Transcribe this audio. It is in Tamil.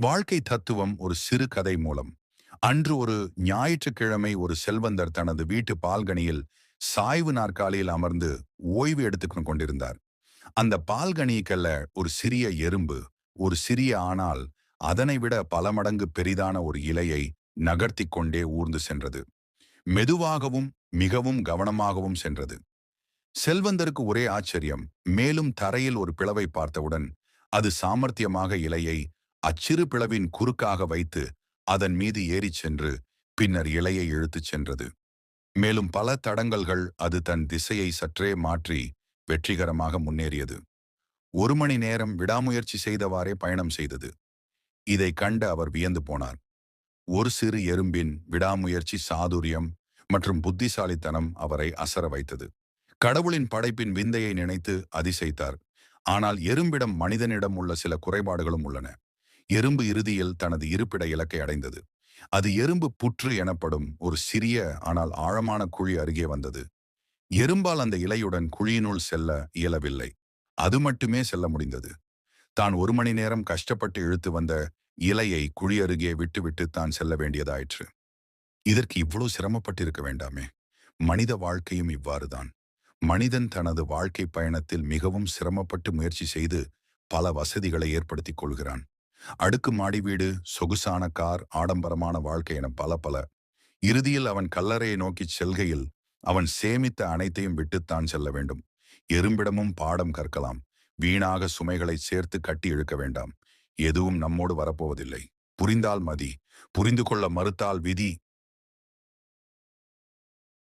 வாழ்க்கை தத்துவம் ஒரு சிறு கதை மூலம். அன்று ஒரு ஞாயிற்றுக்கிழமை ஒரு செல்வந்தர் தனது வீட்டு பால்கனியில் சாய்வு நாற்காலியில் அமர்ந்து ஓய்வு எடுத்துக்கொண்டு கொண்டிருந்தார். அந்த பால்கனிக்கல்ல ஒரு சிறிய எறும்பு ஒரு சிறிய ஆனால் அதனை விட பல மடங்கு பெரிதான ஒரு இலையை நகர்த்தி கொண்டே ஊர்ந்து சென்றது. மெதுவாகவும் மிகவும் கவனமாகவும் சென்றது. செல்வந்தருக்கு ஒரே ஆச்சரியம் மேலும் தரையில் ஒரு பிளவை பார்த்தவுடன் அது சாமர்த்தியமாக இலையை அச்சிறு பிளவின் குறுக்காக வைத்து அதன் மீது ஏறிச் சென்று பின்னர் இலையை இழுத்துச் சென்றது. மேலும் பல தடங்கல்கள் அது தன் திசையை சற்றே மாற்றி வெற்றிகரமாக முன்னேறியது. ஒரு மணி நேரம் விடாமுயற்சி செய்தவாறே பயணம் செய்தது. இதை கண்டு அவர் வியந்து போனார். ஒரு சிறு எறும்பின் விடாமுயற்சி சாதுரியம் மற்றும் புத்திசாலித்தனம் அவரை அசர வைத்தது. கடவுளின் படைப்பின் விந்தையை நினைத்து அதிசைத்தார் ஆனால் எறும்பிடம் மனிதனிடம் உள்ள சில குறைபாடுகளும் உள்ளன. எறும்பு இறுதியில் தனது இருப்பிட இலக்கை அடைந்தது. அது எறும்பு புற்று எனப்படும் ஒரு சிறிய ஆனால் ஆழமான குழி அருகே வந்தது. எறும்பால் அந்த இலையுடன் குழியினுள் செல்ல இயலவில்லை. அது மட்டுமே செல்ல முடிந்தது. தான் ஒரு மணி நேரம் கஷ்டப்பட்டு இழுத்து வந்த இலையை குழி அருகே விட்டுவிட்டு தான் செல்ல வேண்டியதாயிற்று. இதற்கு இவ்வளவு சிரமப்பட்டிருக்க வேண்டாமே. மனித வாழ்க்கையும் இவ்வாறுதான் மனிதன் தனது வாழ்க்கை பயணத்தில் மிகவும் சிரமப்பட்டு முயற்சி செய்து பல வசதிகளை ஏற்படுத்திக் கொள்கிறான். அடுக்கு மாடி வீடு சொகுசான கார் ஆடம்பரமான வாழ்க்கை என பல பல. இறுதியில் அவன் கல்லறையை நோக்கி செல்கையில் அவன் சேமித்த அனைத்தையும் விட்டுத்தான் செல்ல வேண்டும். எறும்பிடமும் பாடம் கற்கலாம். வீணாக சுமைகளை சேர்த்து கட்டி இழுக்க வேண்டாம். எதுவும் நம்மோடு வரப்போவதில்லை. புரிந்தால் மதி. புரிந்து கொள்ள மறுத்தால் விதி.